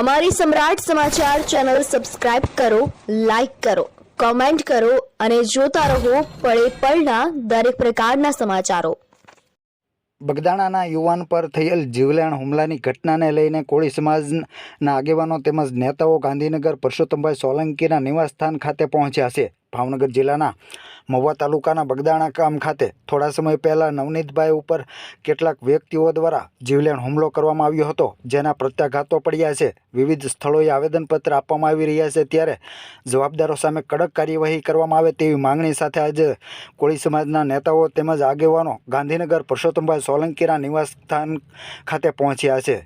અમારી સમ્રાટ સમાચાર channel subscribe કરો, લાઇક કરો, કોમેન્ટ કરો અને જોતા રહો પળે પળના દરેક પ્રકારના સમાચારો. બગદાણાના યુવાન પર થયેલ જીવલેણ હુમલાની ઘટનાને લઈને કોળી સમાજના આગેવાનો તેમજ નેતાઓ ગાંધીનગર પરસોત્તમભાઈ સોલંકીના નિવાસસ્થાન ખાતે પહોંચ્યા છે. ભાવનગર જિલ્લાના મહુવા તાલુકાના બગદાણા ગામ ખાતે થોડા સમય પહેલાં નવનીતભાઈ ઉપર કેટલાક વ્યક્તિઓ દ્વારા જીવલેણ હુમલો કરવામાં આવ્યો હતો, જેના પ્રત્યાઘાતો પડ્યા છે. વિવિધ સ્થળોએ આવેદનપત્ર આપવામાં આવી રહ્યા છે ત્યારે જવાબદારો સામે કડક કાર્યવાહી કરવામાં આવે તેવી માંગણી સાથે આજે કોળી સમાજના નેતાઓ તેમજ આગેવાનો ગાંધીનગર પુરુષોત્તમભાઈ સોલંકીના નિવાસસ્થાન ખાતે પહોંચ્યા છે.